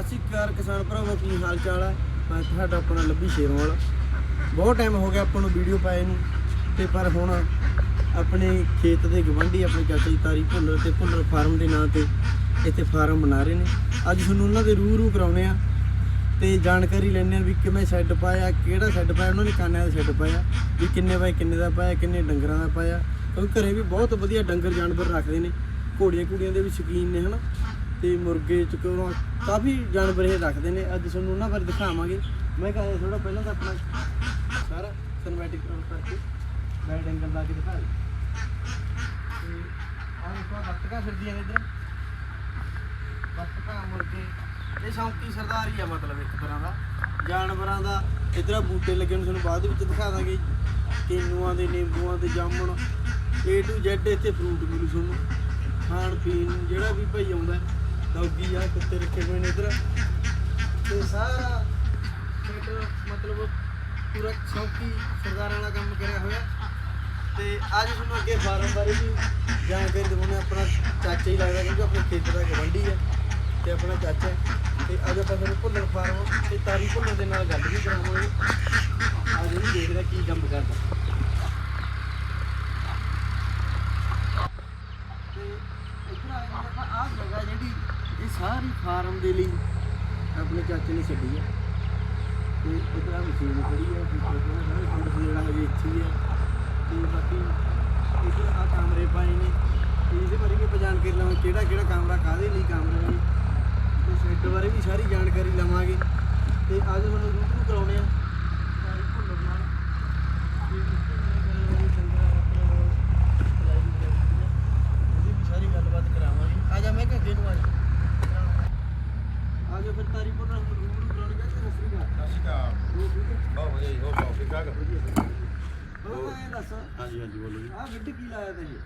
ਅਸੀਂ ਕਾਰ ਕਿਸਾਨ ਭਰਾਵੋ, ਕੀ ਹਾਲ ਚਾਲ ਹੈ ਮੈਂ ਤੁਹਾਡਾ ਆਪਣਾ ਲੱਭੀ ਸ਼ੇਰੋਂ ਵਾਲਾ। ਬਹੁਤ ਟਾਈਮ ਹੋ ਗਿਆ ਆਪਾਂ ਨੂੰ ਵੀਡੀਓ ਪਾਏ ਨੂੰ। ਤੇ ਪਰ ਹੁਣ ਆਪਣੇ ਖੇਤ ਦੇ ਗਵੰਡੀ ਆਪਣੇ ਚਾਚਾ ਜੀ ਤਾਰੀ ਭੁੱਲਰ ਤੇ ਭੁੱਲਰ ਫਾਰਮ ਦੇ ਨਾਂ ਤੇ ਇੱਥੇ ਫਾਰਮ ਬਣਾ ਰਹੇ ਨੇ। ਅੱਜ ਤੁਹਾਨੂੰ ਉਹਨਾਂ ਦੇ ਰੂਹ ਰੂ ਕਰਾਉਣੇ ਆ ਤੇ ਜਾਣਕਾਰੀ ਲੈਣੇ ਆ ਵੀ ਕਿਵੇਂ ਸ਼ੈੱਡ ਪਾਇਆ, ਕਿਹੜਾ ਸ਼ੈੱਡ ਪਾਇਆ, ਉਹਨਾਂ ਨੇ ਕਾਨਿਆਂ ਦਾ ਸ਼ੈੱਡ ਪਾਇਆ, ਵੀ ਕਿੰਨੇ ਬਾਈ ਕਿੰਨੇ ਦਾ ਪਾਇਆ, ਕਿੰਨੇ ਡੰਗਰਾਂ ਦਾ ਪਾਇਆ। ਕਿਉਂਕਿ ਘਰੇ ਵੀ ਬਹੁਤ ਵਧੀਆ ਡੰਗਰ ਜਾਨਵਰ ਰੱਖਦੇ ਨੇ। ਘੋੜੀਆਂ ਘੂੜੀਆਂ ਦੇ ਵੀ ਸ਼ੌਕੀਨ ਨੇ, ਹਨਾ? ਤੇ ਮੁਰਗੇ ਚਕੋਰਾਂ ਕਾਫੀ ਜਾਨਵਰ ਇਹ ਰੱਖਦੇ ਨੇ। ਅੱਜ ਤੁਹਾਨੂੰ ਉਹਨਾਂ ਬਾਰੇ ਦਿਖਾਵਾਂਗੇ। ਮੈਂ ਕਹਿੰਦਾ ਥੋੜਾ ਪਹਿਲਾਂ ਤਾਂ ਆਪਣਾ ਸਾਰਾ ਸਿਨੇਮੈਟਿਕ ਕਰਕੇ ਬੈਡ ਐਂਗਲ ਲਾ ਕੇ ਦਿਖਾ ਦੇ ਤੇ ਆਹ ਦੇਖੋ ਬੱਤਕਾਂ ਫਿਰਦੀਆਂ ਨੇ ਇੱਧਰ। ਬੱਤਕਾਂ ਮੁਰਗੇ। ਇਹ ਸ਼ੌਂਕੀ ਸਰਦਾਰੀ ਆ ਮਤਲਬ ਇੱਕ ਤਰ੍ਹਾਂ ਦਾ। ਜਾਨਵਰਾਂ ਦਾ ਇਧਰ ਬੂਟੇ ਲੱਗੇ ਨੇ, ਤੁਹਾਨੂੰ ਬਾਅਦ ਵਿੱਚ ਦਿਖਾ ਦਾਂਗੇ। ਕਿੰਨੂਆਂ ਦੇ ਨਿੰਬੂਆਂ ਦੇ ਜਾਮਣ। A to Z ਇੱਥੇ ਫਰੂਟ ਮਿਲੂ ਤੁਹਾਨੂੰ। ਖਾਣ ਪੀਣ ਜਿਹੜਾ ਵੀ ਭਾਈ ਆਉਂਦਾ ਡੌਗੀ ਆ, ਕੁੱਤੇ ਰੱਖੇ ਹੋਏ ਨੇ ਇਧਰ। ਤੇ ਸਾਰਾ ਸੈਟ ਮਤਲਬ ਪੂਰਾ ਸ਼ੌਂਕੀ ਸਰਦਾਰਾਂ ਵਾਲਾ ਕੰਮ ਕਰਿਆ ਹੋਇਆ। ਤੇ ਅੱਜ ਤੁਹਾਨੂੰ ਅੱਗੇ ਫਾਰਮ ਬਾਰੇ ਵੀ ਜਾਣਕਾਰੀ ਦਿਵਾਉਣੇ ਆਪਣਾ ਚਾਚਾ ਹੀ ਲੱਗਦਾ ਕਿਉਂਕਿ ਆਪਣੇ ਖੇਤ ਦਾ ਗਵੰਡੀ ਹੈ ਤੇ ਆਪਣਾ ਚਾਚਾ। ਹੈ। ਤੇ ਅੱਜ ਆਪਾਂ ਤੁਹਾਨੂੰ ਭੁੱਲਣ ਫਾਰਮ ਤੇ ਤਾਰੀ ਭੁੱਲਣ ਦੇ ਨਾਲ ਗੱਲ ਵੀ ਕਰਾਵਾਂਗੇ। ਅੱਜ ਵੀ ਦੇਖਦਾ ਕੀ ਕੰਮ ਕਰਦਾ ਤੇ ਇੱਧਰ ਆ ਜਾਂਦਾ ਆਪਾਂ ਆਹ ਜਗ੍ਹਾ ਜਿਹੜੀ ਇਹ ਸਾਰੀ ਫਾਰਮ ਦੇ ਲਈ ਆਪਣੇ ਚਾਚੇ ਨੇ ਛੱਡੀ ਹੈ ਤੇ ਉਹਦਾ ਆ ਮਸ਼ੀਨ ਖੜੀ ਹੈ ਪਿੱਛੇ ਜਿਹੜਾ ਜਿਹੜਾ ਹਜੇ ਇੱਥੇ ਹੈ ਤੇ ਬਾਕੀ ਇੱਧਰ ਆ ਕਮਰੇ ਪਾਏ ਨੇ, ਤੇ ਇਹਦੇ ਬਾਰੇ ਵੀ ਆਪਾਂ ਜਾਣਕਾਰੀ ਲਵਾਂਗੇ, ਕਿਹੜਾ ਕਿਹੜਾ ਕਮਰਾ ਕਾਹਦੇ ਲਈ ਕਮਰਾ ਹੈ। ਤੇ ਸ਼ੈੱਡ ਬਾਰੇ ਵੀ ਸਾਰੀ ਜਾਣਕਾਰੀ ਲਵਾਂਗੇ। ਤੇ ਅੱਜ ਤੁਹਾਨੂੰ ਰੂਬਰੂ ਕਰਾਉਣੇ ਆ ਸਾਰੀ ਭੁੱਲਰ ਨਾਲ ਤੇ ਇਸ ਤੋਂ ਗੱਲ ਹੋਈ ਚੰਗਾ ਆਪਣਾ ਲਾਈਵ ਉਹਦੀ ਵੀ ਸਾਰੀ ਗੱਲਬਾਤ ਕਰਾਵਾਂਗੇ ਆ ਜਾ ਮੈਂ ਕਿਹਾ ਅੱਗੇ ਨੂੰ ਆ ਜਾ ਆ ਜਾ ਫਿਰ ਤਾਰੀ ਭੁੱਲਰ ਨੂੰ ਰੂਬਰੂ ਕਰਾਉਣੀ ਹੈ ਤੇ ਰਸਰੀ ਦਾ ਨਮਸਕਾਰ ਉਹ ਠੀਕ ਹੈ ਬਹੁਤ ਵਧੀਆ ਜੀ ਹੋਰ ਸੁਣਾਓ ਠੀਕ ਠਾਕ ਬੜਾ ਮੈਂ ਇਹ ਦੱਸ ਹਾਂਜੀ ਹਾਂਜੀ ਬੋਲੋ ਜੀ ਆਹ ਵਿੱਢ ਕੀ ਲਾਇਆ ਤਾ ਜੀ?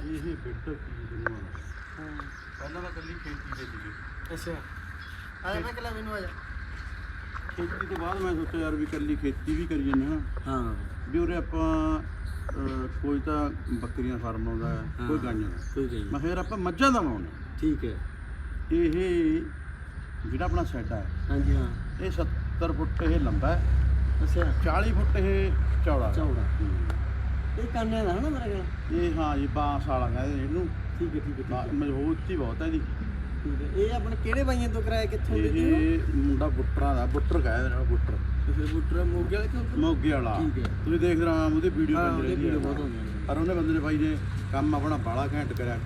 ਇਹ ਬਿੱਟ ਕੀ ਬਣਵਾਉਣਾ ਹਾਂ ਪਹਿਲਾਂ ਤਾਂ ਕੱਲੀ ਖੇਤੀ ਦੇ ਸੀਗੇ ਅੱਛਾ। ਆ ਮੈਂ ਕਿਹਾ ਮੈਨੂੰ ਆ ਜਾ। ਖੇਤੀ ਤੋਂ ਬਾਅਦ ਮੈਂ ਸੋਚਿਆ ਯਾਰ ਵੀ ਕੱਲੀ ਖੇਤੀ ਵੀ ਕਰੀ ਜੰਨੇ ਹਾਂ। ਹਾਂ। ਵੀ ਉਰੇ ਆਪਾਂ ਕੋਈ ਤਾਂ ਬੱਕਰੀਆਂ ਫਾਰਮ ਲਾਉਂਦਾ ਹੈ ਕੋਈ ਗਾਈਆਂ ਦਾ। ਕੋਈ ਮੈਂ ਫਿਰ ਆਪਾਂ ਮੱਝਾਂ ਦਾ ਬਣਾਉਣਾ ਠੀਕ ਹੈ। ਇਹ ਜਿਹੜਾ ਆਪਣਾ ਸ਼ੈੱਡ ਹੈ ਹਾਂਜੀ ਹਾਂ। ਇਹ 70 ਫੁੱਟ ਇਹ ਲੰਬਾ ਹੈ। ਅੱਛਾ। 40 ਫੁੱਟ ਇਹ ਚੌੜਾ ਹੈ। ਚੌੜਾ। ਹੂੰ। ਇਹ ਕਾਨੇ ਦਾ ਨਾ ਮੇਰਾ ਗੱਲ ਇਹ ਹਾਂ ਜੀ ਬਾਂਸ ਵਾਲਾ ਕਹਿੰਦੇ ਇਹਨੂੰ। ਠੀਕ ਹੈ ਠੀਕ ਹੈ ਬਾ- ਮਜ਼ਬੂਤੀ ਬਹੁਤ ਹੈ ਇਹਦੀ ਠੀਕ ਹੈ ਇਹ ਆਪਣੇ ਕਿਹੜੇ ਬਾਈਆਂ ਤੋਂ ਕਰਾਇਆ ਕਿੱਥੋਂ ਦੇ ਜੀ ਇਹ ਮੁੰਡਾ ਬੁੱਟਰਾਂ ਦਾ ਬੁੱਟਰ ਕਹਿੰਦੇ ਨੇ ਉਹਨੂੰ ਬੁੱਟਰ। ਫਿਰ ਬੁੱਟਰਾ ਮੋਗੇ ਵਾਲੇ ਕਿਉਂ ਮੋਗੇ ਵਾਲਾ। ਠੀਕ ਹੈ। ਤੁਸੀਂ ਦੇਖ ਰਹੇ ਹੋ ਉਹਦੀ ਵੀਡੀਓ ਹਾਂ, ਬਣ ਉਹਦੀ ਰਹੀ ਹੈ। video ਬਹੁਤ ਆਉਂਦੀਆਂ ਨੇ। ਪਰ ਉਹਨੇ ਬੰਦੇ ਨੇ ਬਾਈ ਨੇ ਕੰਮ ਆਪਣਾ ਬਾਲਾ ਘੈਂਟ ਕਰਿਆ।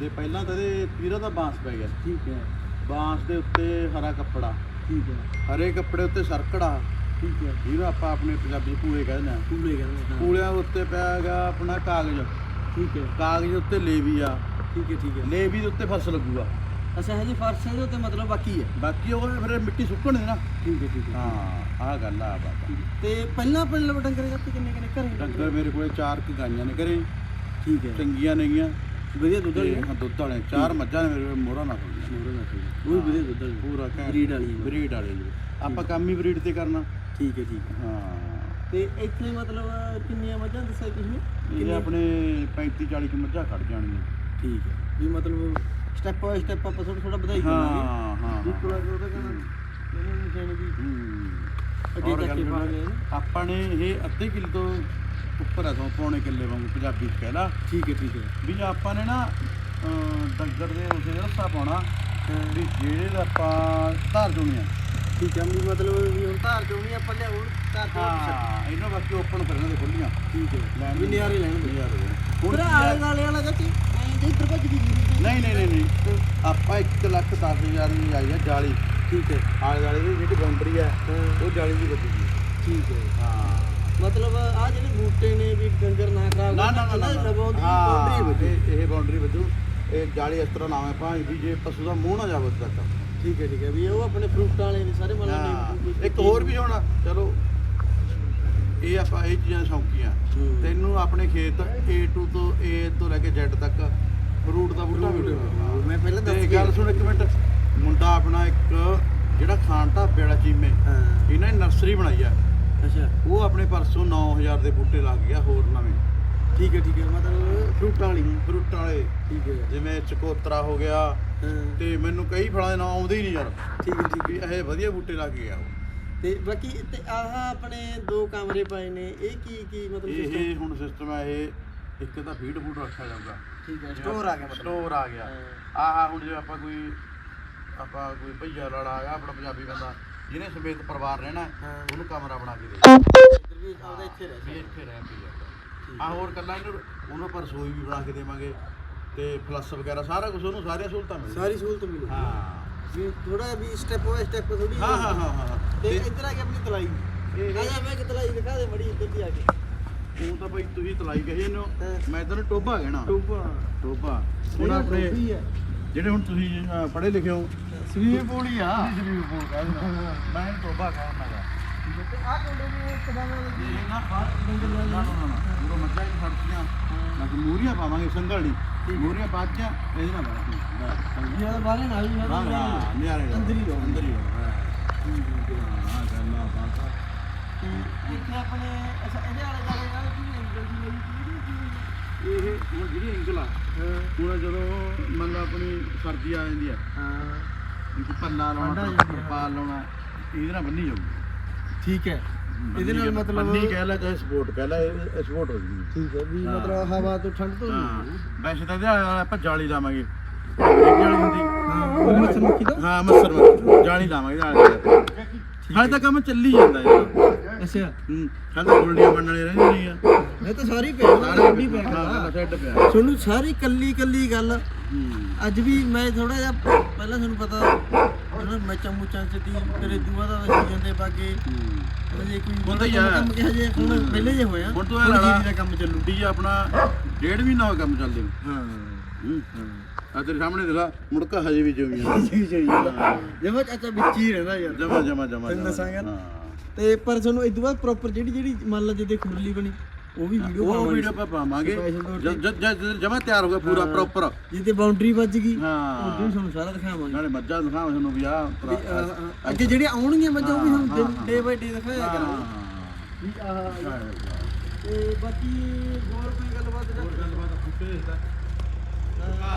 ਤੇ ਪਹਿਲਾਂ ਤਾਂ ਇਹਦੇ ਪੀਰਾ ਦਾ ਬਾਂਸ ਪੈ ਗਿਆ। ਠੀਕ ਹੈ। ਬਾਂਸ ਦੇ ਉੱਤੇ ਹਰਾ ਕੱਪੜਾ। ਠੀਕ ਹੈ। ਹਰੇ ਕੱਪੜੇ ਉੱਤੇ ਸਰਕੜਾ। ਠੀਕ ਹੈ। ਜਿਹਨੂੰ ਆਪਾਂ ਆਪਣੇ ਪੰਜਾਬੀ ਪੂਰੇ ਕਹਿੰਦੇ ਆ। ਕੂਲੇ ਕਹਿੰਦੇ ਹਾਂ। ਪੂਲਿਆਂ ਉੱਤੇ ਪਿਆ ਹੈਗਾ ਆਪਣਾ ਕਾਗਜ਼। ਠੀਕ ਹੈ। ਕਾਗਜ਼ ਉੱਤੇ ਲੇਵੀ ਆ। ਠੀਕ ਹੈ ਠੀਕ ਹੈ। ਲੇਵੀ ਦੇ ਉੱਤੇ ਲੱਗੂਗਾ। ਅੱਛਾ ਫਰਸ਼ ਹੈ ਤੇ ਮਤਲਬ ਬਾਕੀ ਹੈ? ਬਾਕੀ ਉਹ ਫਿਰ ਮਿੱਟੀ ਸੁੱਕਣ ਦੇ ਨਾ। ਠੀਕ ਹੈ ਠੀਕ ਹੈ। ਹਾਂ ਆਹ ਗੱਲ ਆ ਬਾਬਾ। ਤੇ ਪਹਿਲਾਂ ਆਪਣੇ ਲਵ ਡੰਗਰ ਜਾਂਦੇ ਕਿੰਨੇ ਕਿੰਨੇ ਘਰੇ ਡੰਗਰ ਮੇਰੇ ਕੋਲੇ ਚਾਰ ਕੁ ਗਾਈਆਂ ਨੇ ਘਰੇ। ਠੀਕ ਹੈ। ਚੰਗੀਆਂ ਨੇਗੀਆਂ। ਵਧੀਆ ਦੁੱਧ ਵਾਲੀ ਤੇ ਹਾਂ ਦੁੱਧ ਵਾਲੇ ਚਾਰ ਮੱਝਾਂ ਨੇ ਮੇਰੇ ਮੋਹਰਾਂ ਮੋਰੇ ਨਾ। ਠੀਕ ਉਹ ਵੀ ਵਧੀਆ ਦੁੱਧ ਵਾਲੀ ਪੂਰਾ ਘੈਂਟ। ਬਰੀਡ ਵਾਲੀ ਹੈ। ਬਰੀਡ ਵਾਲੀ ਜੀ। ਆਪਾਂ ਕੰਮ ਹੀ ਬਰੀਡ ਤੇ ਕਰਨਾ। ਠੀਕ ਹੈ ਠੀਕ ਹੈ। ਹਾਂ। ਤੇ ਇੱਥੇ ਮਤਲਬ ਕਿੰਨੀਆਂ ਮੱਝਾਂ ਦੱਸਿਆ ਤੁਸੀਂ? ਇਹ ਆਪਣੇ 35 40 ਕੁ ਮੱਝਾਂ ਖੜ ਜਾਣਗੀਆਂ। ਠੀਕ ਹੈ। ਵੀ ਮਤਲਬ ਸਟੈਪ ਬਾਈ ਸਟੈਪ ਆਪਾਂ ਥੋੜਾ ਥੋੜਾ ਵਧਾਈ ਕਰਾਂਗੇ। ਹਾਂ ਹਾਂ। ਕੋਲਾ ਉਹਦਾ ਕਹਿੰਦਾ ਇਹਨਾਂ ਨੂੰ ਜਾਣੀ। ਅੱਗੇ ਜਾ ਕੇ ਆਪਾਂ ਇਹ ਅੱਧੇ ਕਿੱਲੇ ਤੋਂ ਉੱਪਰ ਆ ਤੋਂ ਪੌਣੇ ਕਿੱਲੇ ਵਾਂਗੂ ਪੰਜਾਬੀ ਚ ਕਹਿ ਲਾ। ਠੀਕ ਹੈ ਠੀਕ ਹੈ। ਵੀ ਆਪਾਂ ਨੇ ਨਾ ਅਹ, ਡੰਗਰ ਦੇ ਉਸੇ ਰੱਸਾ ਪਾਉਣਾ ਵੀ ਜਿਹੜੇ ਦਾ ਆਪਾਂ ਧਾਰ ਚੋਣੀ ਆ ਠੀਕ ਹੈ ਵੀ ਮਤਲਬ ਵੀ ਹੁਣ ਧਾਰ ਚੋਣੀ ਆਪਾਂ ਲਿਆਉਣ ਧਾਰ ਚੋਣੀ ਹਾਂ ਇਹਨਾਂ ਬਾਕੀ ਓਪਨ ਕਰਨੇ ਦੇ ਖੁੱਲੀਆਂ ਠੀਕ ਹੈ। ਲੈਣ ਵੀ ਨਿਆਰੇ ਲੈਣ। ਦੇ ਨਿਆਰੇ ਕੀ ਆਲੇ ਆ- ਵਾਲੇ ਚਾਚੀ? ਐਂ ਜੇ ਇੱਧਰ ਭੱਜ ਗਈ ਜੀ ਨਹੀਂ ਨਹੀਂ ਨਹੀਂ ਨਹੀਂ। ਆਪਾਂ 1 ਲੱਖ 10 ਹਜ਼ਾਰ ਦੀ ਆਈ ਆ ਜਾਲੀ। ਠੀਕ ਹੈ। ਆਲੇ ਵਾਲੇ ਦੀ ਜਿਹੜੀ ਬਾਉਂਡਰੀ ਆ ਹਾਂ। ਉਹ ਜਾਲੀ ਦੀ ਵੱਜੀ ਠੀਕ ਹੈ। ਹਾਂ। ਮਤਲਬ ਆ ਜਿਹੜੇ ਬੂਟੇ ਨੇ ਵੀ ਡੰਗਰ ਨਾ ਖਰਾਬ ਨਾ ਨਾ ਨਾ ਦੀ ਹਾਂ, ਬਾਉਂਡਰੀ ਵੱਜੀ। ਇਹ- ਬਾਉਂਡਰੀ ਵੱਜੂ। ਇਹ ਜਾਲੀ ਇਸ ਤਰ੍ਹਾਂ ਲਾਵੇਂ ਭਾਵੇਂ ਵੀ ਜੇ ਪਸ਼ੂ ਦਾ ਮੂੰਹ ਨਾ ਜਾਵੇ ਤੱਕ। ਠੀਕ ਹੈ ਠੀਕ ਹੈ ਵੀ ਉਹ ਆਪਣੇ ਫਰੂਟਾਂ ਵਾਲੇ ਨੇ ਸਾਰੇ ਮਤਲਬ ਹਾਂ, ਇੱਕ ਹੋਰ ਵੀ ਹੋਣਾ ਚਲੋ ਇਹ ਆਪਾਂ ਇਹ ਚੀਜ਼ਾਂ ਸ਼ੌਂਕੀਆਂ। ਹੂੰ। ਤੈਨੂੰ ਆਪਣੇ ਖੇਤ A2 ਤੋਂ A ਤੋਂ ਲੈ ਕੇ Z ਤੱਕ ਫਰੂਟ ਦਾ ਬੂਟਾ ਵੀ ਹਾਂ, ਮੈਂ ਪਹਿਲਾਂ ਤੇ ਦੱਸ ਗੱਲ ਗਿਆ। ਸੁਣ ਇੱਕ ਮਿੰਟ। ਮੁੰਡਾ ਆਪਣਾ ਇੱਕ ਜਿਹੜਾ ਖਾਨ ਢਾਬੇ ਵਾਲਾ ਚੀਮੇ ਹਾਂ। ਇਹਨਾਂ ਨੇ ਨਰਸਰੀ ਬਣਾਈ ਆ। ਅੱਛਾ। ਉਹ ਆਪਣੇ ਪਰਸੋਂ 9000 ਦੇ ਬੂਟੇ ਲੱਗ ਗਿਆ ਹੋਰ ਨਵੇਂ। ਠੀਕ ਹੈ ਠੀਕ ਹੈ ਮਤਲਬ ਫਰੂਟਾਂ ਵਾਲੀ। ਫਰੂਟਾਂ ਵਾਲੇ। ਠੀਕ ਹੈ। ਜਿਵੇਂ ਚਕੋਤਰਾ ਹੋ ਗਿਆ ਹਾਂ। ਤੇ ਮੈਨੂੰ ਕਈ ਫਲਾਂ ਦੇ ਨਾਮ ਆਉਂਦੇ ਹੀ ਨਹੀਂ ਯਾਰ। ਠੀਕ ਹੈ ਠੀਕ ਵੀ ਇਹ ਵਧੀਆ ਬੂਟੇ ਲੱਗ ਗਏ ਆ ਤੇ ਬਾਕੀ ਤੇ ਆਹ ਆਪਣੇ ਦੋ ਕਮਰੇ ਪਏ ਨੇ ਇਹ ਕੀ ਕੀ ਮਤਲਬ system? ਇਹ ਹੁਣ ਸਿਸਟਮ ਹੈ ਇਹ ਇੱਕ ਤਾਂ ਫੀਡ ਫੂਡ ਰੱਖਿਆ ਜਾਊਗਾ। ਠੀਕ ਹੈ ਸਟੋਰ ਆ ਗਿਆ ਮਤਲਬ। ਸਟੋਰ ਆ ਗਿਆ। ਆਹ ਹੁਣ ਜੇ ਆਪਾਂ ਕੋਈ ਆਪਾਂ ਕੋਈ ਭਈਆ ਲੜਾ ਆ ਗਿਆ ਆਪਣਾ ਪੰਜਾਬੀ ਬੰਦਾ ਜਿਹਨੇ ਸਮੇਤ ਪਰਿਵਾਰ ਰਹਿਣਾ ਹੈ, ਹਾਂ। ਉਹਨੂੰ ਕਮਰਾ ਬਣਾ ਕੇ ਦੇ। ਇੱਧਰ ਵੀ ਆਪਦਾ ਇੱਥੇ ਰਹਿ ਵੀ ਸਕਦਾ। ਇੱਥੇ ਰਹਿ ਪਈ ਆ ਹੋਰ ਕੱਲਾ ਇਹਨੂੰ ਉਹਨੂੰ ਆਪਾਂ ਰਸੋਈ ਵੀ ਬਣਾ ਕੇ ਦੇਵਾਂਗੇ। ਤੇ ਫਲੱਸ ਵਗੈਰਾ ਸਾਰਾ ਕੁਝ ਉਹਨੂੰ ਸਾਰੀਆਂ ਸਹੂਲਤਾਂ ਮਿਲ ਸਾਰੀ ਸਹੂਲਤ ਮਿਲੂ ਹਾਂ। ਵੀ ਥੋੜਾ ਵੀ ਸਟੈਪ ਬਾਈ ਸਟੈਪ ਥੋੜੀ ਹਾਂ ਹਾਂ ਹਾਂ ਹਾਂ ਤੇ ਇੱਧਰ ਆ ਕੇ ਆਪਣੀ ਤਲਾਈ। ਜਾ ਮੈਂ ਕਿ ਤਲਾਈ ਦਿਖਾ ਦੇ ਮੜੀ ਇੱਧਰ ਦੀ ਆ ਕੇ। ਉਹ ਤਾਂ ਬਈ ਤੁਸੀਂ ਤਲਾਈ ਕਹੀ ਇਹਨੂੰ। ਮੈਂ ਤੈਨੂੰ ਟੋਬਾ ਕਹਿਣਾ। ਟੋਬਾ ਟੋਬਾ ਹੁਣ ਆਪਣੇ ਜਿਹੜੇ ਹੁਣ ਤੁਸੀਂ ਪੜ੍ਹੇ ਲਿਖੇ ਹੋ ਸਵੀਮਿੰਗ ਪੂਲ ਆ। ਸਰੀਰ ਬੋਲ ਕਹਿੰਦਾ ਮੈਂ ਟੋਬਾ ਕਹਿਣਾ ਤੇ ਆ ਕੋਲੇ ਨੂੰ ਕਦਾਂ ਇਹ ਨਾ ਨਾ ਨਾ ਨਾ ਉਹ ਮੱਝਾਂ ਹੀ ਫੜਤੀਆਂ ਮੈਂ ਮੂਰੀਆਂ ਪਾਵਾਂਗੇ ਨਹੀਂ ਮੂਰੀਆਂ ਬਾਜੀਆਂ ਇਹਦੇ ਨਾਲ ਬਣਾ ਇਹ ਬਾਲੇ ਨਾਲ ਹੀ ਹਾਂ ਹਾਂ ਨਿਆਰੇ ਅੰਦਰ ਹੀ ਰਹੋ। ਅੰਦਰ ਹੀ ਰਹੋ ਹਾਂ। ਹਾਂ ਗੱਲਾਂ ਬਾਤਾਂ ਇੱਥੇ ਆਪਣੇ ਅੱਛਾ ਇਹਦੇ ਵਾਲੇ ਦਾ ਯਾਰ ਕੀ ਐਂਗਲ ਦੀ ਲਈ ਇਹ ਹੁਣ ਜਿਹੜੀ ਐਂਗਲ ਆ ਹੁਣ ਜਦੋਂ ਮੰਨ ਲਾ ਆਪਣੀ ਸਰਦੀ ਆ ਜਾਂਦੀ ਆ ਹਾਂ। ਕੋਈ ਪੱਲਾ ਲਾਉਣਾ। ਤਰਪਾਲ ਲਾਉਣਾ ਇਹਦੇ ਨਾਲ ਬੰਨੀ ਜਾਊਗੀ। ਠੀਕ ਹੈ। ਇਹਦੇ ਨਾਲ ਮਤਲਬ ਬੰਨੀ ਕਹਿ ਲੈ ਚਾਹੇ ਸਪੋਰਟ ਕਹਿ ਲੈ ਸਪੋਰਟ ਹੋ ਜੂਗੀ। ਠੀਕ ਹੈ ਵੀ। ਮਤਲਬ ਹਵਾ ਤੋਂ ਠੰਡ ਤੋਂ ਹਾਂ। ਵੈਸੇ ਤਾਂ ਇਹਦੇ ਆਪਾਂ ਜਾਲੀ ਲਾਵਾਂਗੇ। ਜਾਲੀ ਹੁੰਦੀ। ਹਾਂ। ਮੱਛਰ ਮੱਖੀ ਦਾ? ਹਾਂ ਮੱਖੀ ਜਾਲੀ ਲਾਵਾਂਗੇ ਨਾਲ। ਹਾਲੇ ਤਾਂ ਕੰਮ ਚੱਲੀ ਜਾਂਦਾ ਇਹਦਾ। ਅੱਛਾ। ਹੂੰ। ਹਾਲੇ ਗੁਲਡੀਆਂ ਬਣਨ ਵਾਲੀ ਰਹਿੰਦੀ ਨਹੀਂ ਆ। ਇਹ ਤਾਂ ਸਾਰੀ ਪੈ ਸਾਰੇ ਵੀ ਪੈ ਹਾਂ ਸੈੱਟ ਪਿਆ। ਤੁਹਾਨੂੰ ਸਾਰੀ ਕੱਲੀ ਕੱਲੀ ਗੱਲ। ਅੱਜ ਵੀ ਮੈਂ ਥੋੜਾ ਜਿਹਾ ਪਹਿਲਾਂ ਤੁਹਾਨੂੰ ਪਤਾ ਉਹਨਾਂ ਮੈਚਾਂ ਮੂਚਾਂ ਚ ਤੀ ਫਿਰ ਦੂਆ ਦਾ ਸੀਜ਼ਨ ਦੇ ਬਾਗੇ ਜੇ ਕੋਈ ਹੁੰਦਾ ਹੀ ਆ। ਕੰਮ ਕਿਹਾ ਜੇ ਹੁਣ ਪਹਿਲੇ ਜੇ ਹੋਇਆ ਹੁਣ ਤੂੰ ਇਹ ਲਾ ਲਾ। ਦਾ ਕੰਮ ਚੱਲੂ। ਡੀ ਆਪਣਾ ਡੇਢ ਮਹੀਨਾ ਹੋ ਗਿਆ ਕੰਮ ਚੱਲਦੇ ਨੂੰ। ਹਾਂ। ਹੂੰ। ਆ ਤੇਰੇ ਸਾਹਮਣੇ ਦੇਖਾ ਮੁੜਕਾ ਹਜੇ ਵੀ ਜਮੀ ਆ ਜਮਾ ਚਾਚਾ ਵਿੱਚ ਹੀ ਰਹਿੰਦਾ ਯਾਰ। ਜਮਾ ਜਮਾ ਜਮਾ ਤੈਨੂੰ। ਤੇ ਪਰ ਤੁਹਾਨੂੰ ਇਦੋਂ ਬਾਅਦ ਪ੍ਰੋਪਰ ਜਿਹੜੀ ਜਿਹੜੀ ਮੰਨ ਲਾ ਜਿੱਦੇ ਖੁਰਲੀ ਬਣੀ ਉਹ ਵੀ ਵੀਡੀਓ ਉਹ ਵੀਡੀਓ ਆਪਾਂ ਪਾਵਾਂਗੇ। Special ਤੌਰ ਤੇ। ਜਦ ਜਦ ਜਮਾ ਤਿਆਰ ਹੋ ਗਿਆ ਪੂਰਾ ਪ੍ਰੋਪਰ ਜਿੱਦੇ ਬਾਉਂਡਰੀ ਵੱਜ ਗਈ ਹਾਂ। ਉਦੋਂ ਹੀ ਤੁਹਾਨੂੰ ਸਾਰਾ ਦਿਖਾਵਾਂਗੇ। ਨਾਲੇ ਮੱਝਾਂ ਦਿਖਾਵਾਂ ਤੁਹਾਨੂੰ ਵੀ ਆ ਵੀ, ਅਹ, ਅਹ, ਅੱਗੇ ਜਿਹੜੀਆਂ ਆਉਣਗੀਆਂ ਮੱਝਾਂ ਉਹ ਵੀ ਤੁਹਾਨੂੰ ਡੇ ਬਾਈ ਡੇ ਦਿਖਾਇਆ ਕਰਾਂਗੇ। ਵੀ ਆਹ ਤੇ ਬਾਕੀ ਹੋਰ ਕੋਈ ਗੱਲਬਾਤ ਦਾ ਹਾਂ।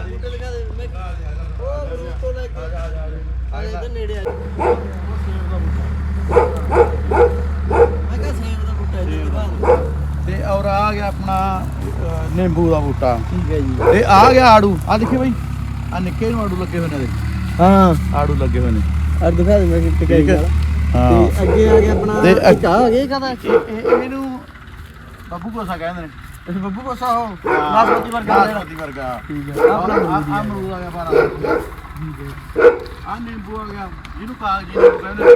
ਬੂਟੇ ਲਗਾ ਦੇ। ਮੈਂ ਉਹ ਬਰੂਦ ਤੋਂ ਲੈ ਕੇ ਆ ਜਾ ਨੇੜੇ ਆ। ਜਾ ਮੈਂ ਕਿਹਾ ਸੇਬ ਦਾ ਬੂਟਾ ਇੱਧਰ ਦਿਖਾ ਦੇ ਤੇ ਔਰ ਆ ਗਿਆ ਆਪਣਾ ਅਹ, ਨਿੰਬੂ ਦਾ ਬੂਟਾ। ਠੀਕ ਹੈ ਜੀ। ਤੇ ਆ ਗਿਆ ਆੜੂ। ਆ ਦੇਖੀ ਬਈ ਆ ਨਿੱਕੇ ਨੂੰ ਆੜੂ ਲੱਗੇ ਹੋਏ ਨੇ ਇਹਦੇ ਹਾਂ। ਆੜੂ ਲੱਗੇ ਹੋਏ ਨੇ। ਅਰ ਦਿਖਾ ਦੇ ਮੈਂ ਕਿ ਟਿਕਾਈ ਠੀਕ ਹੈ। ਹਾਂ। ਤੇ ਅੱਗੇ ਆ ਗਿਆ ਆਪਣਾ ਤੇ ਅੱਗੇ- ਇੱਕ ਆ ਗਿਆ ਕਹਦਾ? ਇਹ- ਇਹ- ਇਹਨੂੰ ਬੱਬੂ ਕੋਸਾ ਕਹਿੰਦੇ ਨੇ। ਬੱਬੂ ਕੋਸਾ ਹੋ। ਨਾਸਪਤੀ ਵਰਗਾ ਜਿਹੜਾ। ਨਾਸਪਤੀ ਵਰਗਾ। ਠੀਕ ਹੈ। ਆ ਆ ਅਮਰੂਦ ਆ ਗਿਆ ਬਾਰਾ ਆ ਨਿੰਬੂ ਆ ਗਿਆ। ਜਿਹਨੂੰ ਕਾਗਜੀ ਨਿੰਬੂ ਕਹਿੰਦੇ ਨੇ।